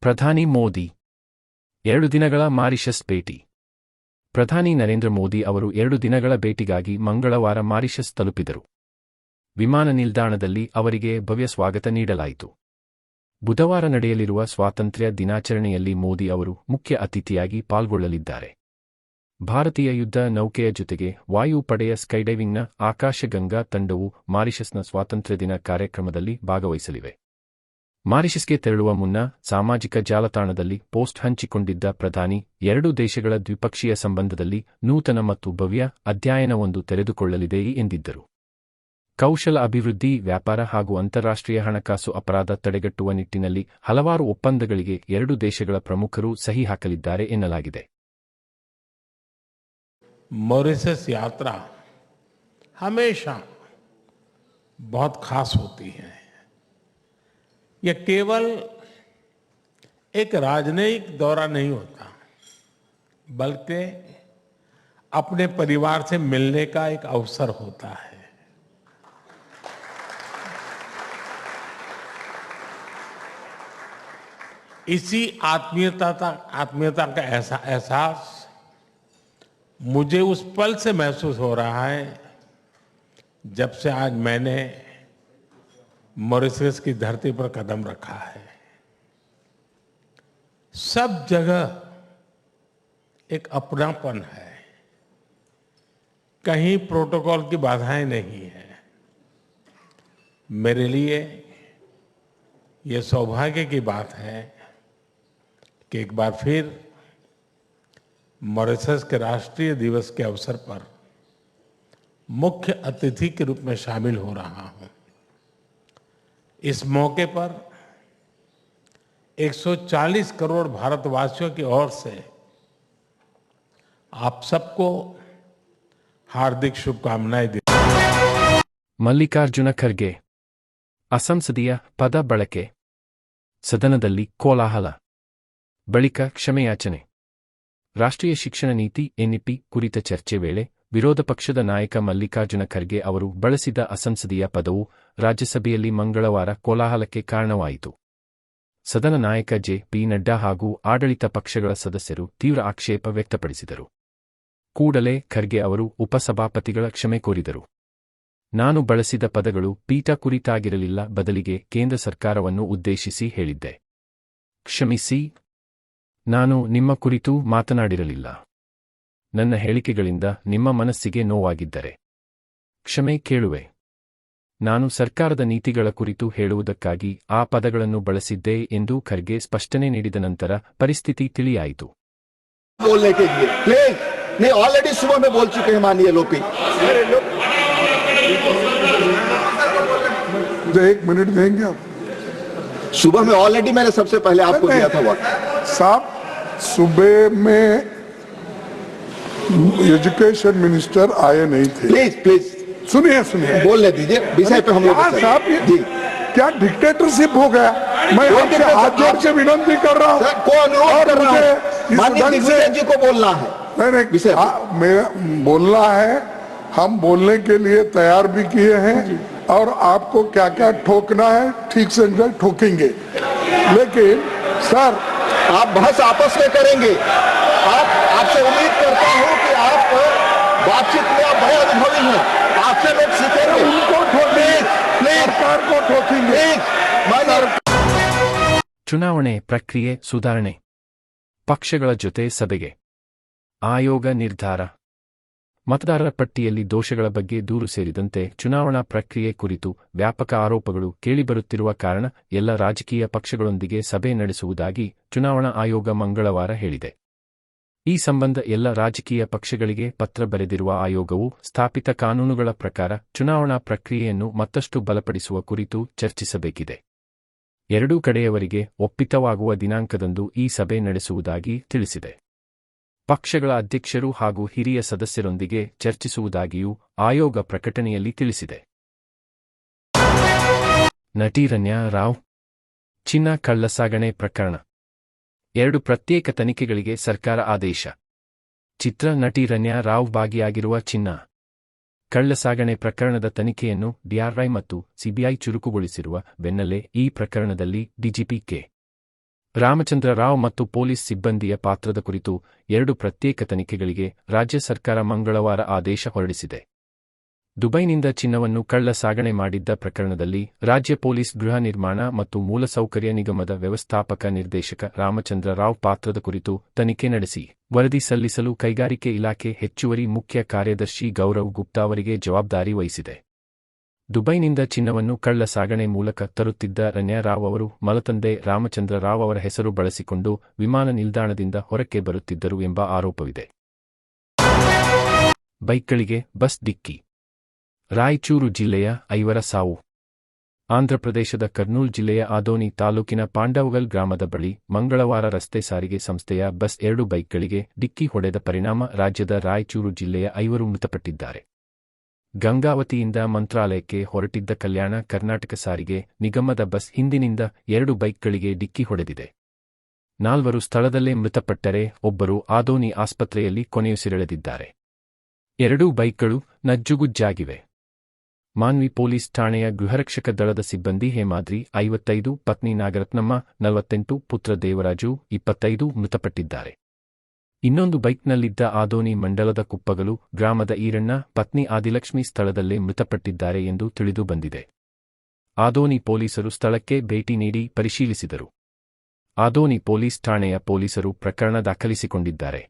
ಪ್ರಧಾನಿ ಮೋದಿ. ಎರಡು ದಿನಗಳ ಮಾರಿಷಸ್ ಭೇಟಿ. ಪ್ರಧಾನಿ ನರೇಂದ್ರ ಮೋದಿ ಅವರು ಎರಡು ದಿನಗಳ ಭೇಟಿಗಾಗಿ ಮಂಗಳವಾರ ಮಾರಿಷಸ್ ತಲುಪಿದರು. ವಿಮಾನ ನಿಲ್ದಾಣದಲ್ಲಿ ಅವರಿಗೆ ಭವ್ಯ ಸ್ವಾಗತ ನೀಡಲಾಯಿತು. ಬುಧವಾರ ನಡೆಯಲಿರುವ ಸ್ವಾತಂತ್ರ್ಯ ದಿನಾಚರಣೆಯಲ್ಲಿ ಮೋದಿ ಅವರು ಮುಖ್ಯ ಅತಿಥಿಯಾಗಿ ಪಾಲ್ಗೊಳ್ಳಲಿದ್ದಾರೆ. ಭಾರತೀಯ ಯುದ್ಧ ನೌಕೆಯ ಜೊತೆಗೆ ವಾಯುಪಡೆಯ ಸ್ಕೈಡೈವಿಂಗ್ನ ಆಕಾಶಗಂಗಾ ತಂಡವು ಮಾರಿಷಸ್ನ ಸ್ವಾತಂತ್ರ್ಯ ದಿನ ಕಾರ್ಯಕ್ರಮದಲ್ಲಿ ಭಾಗವಹಿಸಲಿವೆ. ಮಾರಿಷಸ್ಗೆ ತೆರಳುವ ಮುನ್ನ ಸಾಮಾಜಿಕ ಜಾಲತಾಣದಲ್ಲಿ ಪೋಸ್ಟ್ ಹಂಚಿಕೊಂಡಿದ್ದ ಪ್ರಧಾನಿ ಎರಡೂ ದೇಶಗಳ ದ್ವಿಪಕ್ಷೀಯ ಸಂಬಂಧದಲ್ಲಿ ನೂತನ ಮತ್ತು ಭವ್ಯ ಅಧ್ಯಯನವೊಂದು ತೆರೆದುಕೊಳ್ಳಲಿದೆ ಎಂದಿದ್ದರು ಕೌಶಲ ಅಭಿವೃದ್ಧಿ ವ್ಯಾಪಾರ ಹಾಗೂ ಅಂತಾರಾಷ್ಟ್ರೀಯ ಹಣಕಾಸು ಅಪರಾಧ ತಡೆಗಟ್ಟುವ ನಿಟ್ಟಿನಲ್ಲಿ ಹಲವಾರು ಒಪ್ಪಂದಗಳಿಗೆ ಎರಡು ದೇಶಗಳ ಪ್ರಮುಖರು ಸಹಿ ಹಾಕಲಿದ್ದಾರೆ ಎನ್ನಲಾಗಿದೆ मॉरिशस यात्रा हमेशा बहुत खास होती है यह केवल एक राजनयिक दौरा नहीं होता, बल्कि अपने परिवार से मिलने का एक अवसर होता है। इसी आत्मीयता का आत्मीयता का ऐसा, एहसास मुझे उस पल से महसूस हो रहा है, जब से आज मैंने मॉरिशस की धरती पर कदम रखा है। सब जगह एक अपनापन है। कहीं प्रोटोकॉल की बाधाएँ नहीं है। मेरे लिए ये सौभाग्य की बात है कि एक बार फिर मॉरिशस के राष्ट्रीय दिवस के अवसर पर मुख्य अतिथि के रूप में शामिल हो रहा हूँ। इस मौके पर 140 करोड़ भारतवासियों की ओर से आप सबको हार्दिक शुभकामनाएं दी ಮಲ್ಲಿಕಾರ್ಜುನ ಖರ್ಗೆ ಅಸಂಸದೀಯ ಪದ ಬಳಕೆ ಸದನದಲ್ಲಿ ಕೋಲಾಹಲ ಬಳಿಕ ಕ್ಷಮೆಯಾಚನೆ ರಾಷ್ಟ್ರೀಯ ಶಿಕ್ಷಣ ನೀತಿ ಎನ್ಇಪಿ ಕುರಿತ ಚರ್ಚೆ ವೇಳೆ ವಿರೋಧ ಪಕ್ಷದ ನಾಯಕ ಮಲ್ಲಿಕಾರ್ಜುನ ಖರ್ಗೆ ಅವರು ಬಳಸಿದ ಅಸಂಸದೀಯ ಪದವು ರಾಜ್ಯಸಭೆಯಲ್ಲಿ ಮಂಗಳವಾರ ಕೋಲಾಹಲಕ್ಕೆ ಕಾರಣವಾಯಿತು. ಸದನ ನಾಯಕ ಜೆ. ಪಿ. ನಡ್ಡಾ ಹಾಗೂ ಆಡಳಿತ ಪಕ್ಷಗಳ ಸದಸ್ಯರು ತೀವ್ರ ಆಕ್ಷೇಪ ವ್ಯಕ್ತಪಡಿಸಿದರು. ಕೂಡಲೇ ಖರ್ಗೆ ಅವರು ಉಪಸಭಾಪತಿಗಳ ಕ್ಷಮೆ ಕೋರಿದರು. ನಾನು ಬಳಸಿದ ಪದಗಳು ಪೀಠ ಕುರಿತಾಗಿರಲಿಲ್ಲ, ಬದಲಿಗೆ ಕೇಂದ್ರ ಸರ್ಕಾರವನ್ನು ಉದ್ದೇಶಿಸಿ ಹೇಳಿದ್ದೆ. ಕ್ಷಮಿಸಿ. ನಾನು ನಿಮ್ಮ ಕುರಿತು ಮಾತನಾಡಿರಲಿಲ್ಲ. ನನ್ನ ಹೇಳಿಕೆಗಳಿಂದ ನಿಮ್ಮ ಮನಸ್ಸಿಗೆ ನೋವಾಗಿದ್ದರೆ ಕ್ಷಮೆ ಕೇಳುವೆ ನಾನು ಸರ್ಕಾರದ ನೀತಿಗಳ ಕುರಿತು ಹೇಳುವುದಕ್ಕಾಗಿ ಆ ಪದಗಳನ್ನು ಬಳಸಿದ್ದೆ ಎಂದು ಖರ್ಗೆ ಸ್ಪಷ್ಟನೆ ನೀಡಿದ ನಂತರ ಪರಿಸ್ಥಿತಿ ತಿಳಿಯಾಯಿತು बोलने के लिए प्लीज नहीं ऑलरेडी सुबह में बोल चुके हैं माननीय लोपी मुझे एक मिनट देंगे आप सुबह में ऑलरेडी मैंने सबसे पहले आपको दिया था वक्त साहब सुबह में एजुकेशन मिनिस्टर आए नहीं थे। प्लीज़ प्लीज़ सुनिए सुनिए। बोलने दीजिए विषय पे हम लोग क्या साहब जी। क्या डिक्टेटरशिप हो गया? मैं आपसे हाथ जोड़ के विनंती कर रहा हूँ। और मुझे हूँ। जी को बोलना है। नहीं नहीं विषय। हाँ, मेरा बोलना है। हम बोलने के लिए तैयार भी किए हैं। और आपको क्या क्या ठोकना है ठीक से ठोकेंगे। लेकिन सर आप बहस आपस में करेंगे। बातचीत में आप बड़े अनुभवी हैं आपसे लोग सीखेंगे उनको ठोकेंगे प्लीज सरकार को ठोकेंगे प्लीज माननीय ಚುನಾವಣೆ ಪ್ರಕ್ರಿಯೆ ಸುಧಾರಣೆ ಪಕ್ಷಗಳ ಜೊತೆ ಸಭೆಗೆ ಆಯೋಗ ನಿರ್ಧಾರ ಮತದಾರರ ಪಟ್ಟಿಯಲ್ಲಿ ದೋಷಗಳ ಬಗ್ಗೆ ದೂರು ಸೇರಿದಂತೆ ಚುನಾವಣಾ ಪ್ರಕ್ರಿಯೆ ಕುರಿತು ವ್ಯಾಪಕ ಆರೋಪಗಳು ಕೇಳಿಬರುತ್ತಿರುವ ಕಾರಣ ಎಲ್ಲ ರಾಜಕೀಯ ಪಕ್ಷಗಳೊಂದಿಗೆ ಸಭೆ ನಡೆಸುವುದಾಗಿ ಚುನಾವಣಾ ಆಯೋಗ ಮಂಗಳವಾರ ಹೇಳಿದೆ ಈ ಸಂಬಂಧ ಎಲ್ಲ ರಾಜಕೀಯ ಪಕ್ಷಗಳಿಗೆ ಪತ್ರ ಬರೆದಿರುವ ಆಯೋಗವು ಸ್ಥಾಪಿತ ಕಾನೂನುಗಳ ಪ್ರಕಾರ ಚುನಾವಣಾ ಪ್ರಕ್ರಿಯೆಯನ್ನು ಮತ್ತಷ್ಟು ಬಲಪಡಿಸುವ ಕುರಿತು ಚರ್ಚಿಸಬೇಕಿದೆ. ಎರಡೂ ಕಡೆಯವರಿಗೆ ಒಪ್ಪಿತವಾಗುವ ದಿನಾಂಕದಂದು ಈ ಸಭೆ ನಡೆಸುವುದಾಗಿ ತಿಳಿಸಿದೆ. ಪಕ್ಷಗಳ ಅಧ್ಯಕ್ಷರು ಹಾಗೂ ಹಿರಿಯ ಸದಸ್ಯರೊಂದಿಗೆ ಚರ್ಚಿಸುವುದಾಗಿಯೂ ಆಯೋಗ ಪ್ರಕಟಣೆಯಲ್ಲಿ ತಿಳಿಸಿದೆ. ನಟಿ ರನ್ಯಾ ರಾವ್, ಚಿನ್ನ ಕಳ್ಳಸಾಗಣೆ ಪ್ರಕರಣ. ಎರಡು ಪ್ರತ್ಯೇಕ ತನಿಖೆಗಳಿಗೆ ಸರ್ಕಾರ ಆದೇಶ. ಚಿತ್ರ ನಟಿ ರನ್ಯಾ ರಾವ್ ಭಾಗಿಯಾಗಿರುವ ಚಿನ್ನ. ಕಳ್ಳಸಾಗಣೆ ಪ್ರಕರಣದ ತನಿಖೆಯನ್ನು ಡಿಆರ್ಐ ಮತ್ತು ಸಿಬಿಐ ಚುರುಕುಗೊಳಿಸಿರುವ ಬೆನ್ನಲ್ಲೇ ಈ ಪ್ರಕರಣದಲ್ಲಿ ಡಿಜಿಪಿ ಕೆ. ರಾಮಚಂದ್ರ ರಾವ್ ಮತ್ತು ಪೊಲೀಸ್ ಸಿಬ್ಬಂದಿಯ ಪಾತ್ರದ ಕುರಿತು ಎರಡು ಪ್ರತ್ಯೇಕ ತನಿಖೆಗಳಿಗೆ ರಾಜ್ಯ ಸರ್ಕಾರ ಮಂಗಳವಾರ ಆದೇಶ ಹೊರಡಿಸಿದೆ. ದುಬೈನಿಂದ ಚಿನ್ನವನ್ನು ಕಳ್ಳ ಸಾಗಣೆ ಮಾಡಿದ್ದ ಪ್ರಕರಣದಲ್ಲಿ ರಾಜ್ಯ ಪೊಲೀಸ್ ಗೃಹ ನಿರ್ಮಾಣ ಮತ್ತು ಮೂಲಸೌಕರ್ಯ ನಿಗಮದ ವ್ಯವಸ್ಥಾಪಕ ನಿರ್ದೇಶಕ ರಾಮಚಂದ್ರ ರಾವ್ ಪಾತ್ರದ ಕುರಿತು ತನಿಖೆ ನಡೆಸಿ, ವರದಿ ಸಲ್ಲಿಸಲು ಕೈಗಾರಿಕೆ ಇಲಾಖೆ ಹೆಚ್ಚುವರಿ ಮುಖ್ಯ ಕಾರ್ಯದರ್ಶಿ ಗೌರವ್ ಗುಪ್ತಾ ಅವರಿಗೆ ಜವಾಬ್ದಾರಿ ವಹಿಸಿದೆ. ದುಬೈನಿಂದ ಚಿನ್ನವನ್ನು ಕಳ್ಳ ಸಾಗಣೆ ಮೂಲಕ ತರುತ್ತಿದ್ದ ರನ್ಯಾ ರಾವ್ ಅವರು ಮಲತಂದೆ ರಾಮಚಂದ್ರ ರಾವ್ ಅವರ ಹೆಸರು ಬಳಸಿಕೊಂಡು ವಿಮಾನ ನಿಲ್ದಾಣದಿಂದ ಹೊರಕ್ಕೆ ಬರುತ್ತಿದ್ದರು ಎಂಬ ಆರೋಪವಿದೆ. ಬೈಕ್ಗಳಿಗೆ ಬಸ್ ಡಿಕ್ಕಿ ರಾಯಚೂರು ಜಿಲ್ಲೆಯ ಐವರ ಸಾವು ಆಂಧ್ರಪ್ರದೇಶದ ಕರ್ನೂಲ್ ಜಿಲ್ಲೆಯ ಆದೋನಿ ತಾಲೂಕಿನ ಪಾಂಡವಗಲ್ ಗ್ರಾಮದ ಬಳಿ ಮಂಗಳವಾರ ರಸ್ತೆ ಸಾರಿಗೆ ಸಂಸ್ಥೆಯ ಬಸ್ ಎರಡು ಬೈಕ್ಗಳಿಗೆ ಡಿಕ್ಕಿ ಹೊಡೆದ ಪರಿಣಾಮ ರಾಜ್ಯದ ರಾಯಚೂರು ಜಿಲ್ಲೆಯ ಐವರು ಮೃತಪಟ್ಟಿದ್ದಾರೆ. ಗಂಗಾವತಿಯಿಂದ ಮಂತ್ರಾಲಯಕ್ಕೆ ಹೊರಟಿದ್ದ ಕಲ್ಯಾಣ ಕರ್ನಾಟಕ ಸಾರಿಗೆ ನಿಗಮದ ಬಸ್ ಹಿಂದಿನಿಂದ ಎರಡು ಬೈಕ್ಗಳಿಗೆ ಡಿಕ್ಕಿ ಹೊಡೆದಿದೆ. ನಾಲ್ವರು ಸ್ಥಳದಲ್ಲೇ ಮೃತಪಟ್ಟರೆ ಒಬ್ಬರು ಆದೋನಿ ಆಸ್ಪತ್ರೆಯಲ್ಲಿ ಕೊನೆಯುಸಿರೆಳೆದಿದ್ದಾರೆ. ಎರಡೂ ಬೈಕ್ಗಳು ನಜ್ಜುಗುಜ್ಜಾಗಿವೆ. ಮಾನ್ವಿ ಪೊಲೀಸ್ ಠಾಣೆಯ ಗೃಹರಕ್ಷಕ ದಳದ ಸಿಬ್ಬಂದಿ ಹೇಮಾದ್ರಿ, ಐವತ್ತೈದು, ಪತ್ನಿ ನಾಗರತ್ನಮ್ಮ, ನಲವತ್ತೆಂಟು, ಪುತ್ರ ದೇವರಾಜು, ಇಪ್ಪತ್ತೈದು ಮೃತಪಟ್ಟಿದ್ದಾರೆ. ಇನ್ನೊಂದು ಬೈಕ್ನಲ್ಲಿದ್ದ ಆದೋನಿ ಮಂಡಲದ ಕುಪ್ಪಗಲು ಗ್ರಾಮದ ಈರಣ್ಣ, ಪತ್ನಿ ಆದಿಲಕ್ಷ್ಮಿ ಸ್ಥಳದಲ್ಲೇ ಮೃತಪಟ್ಟಿದ್ದಾರೆ ಎಂದು ತಿಳಿದು ಬಂದಿದೆ. ಆದೋನಿ ಪೊಲೀಸರು ಸ್ಥಳಕ್ಕೆ ಭೇಟಿ ನೀಡಿ ಪರಿಶೀಲಿಸಿದರು. ಆದೋನಿ ಪೊಲೀಸ್ ಠಾಣೆಯ ಪೊಲೀಸರು ಪ್ರಕರಣ ದಾಖಲಿಸಿಕೊಂಡಿದ್ದಾರೆ.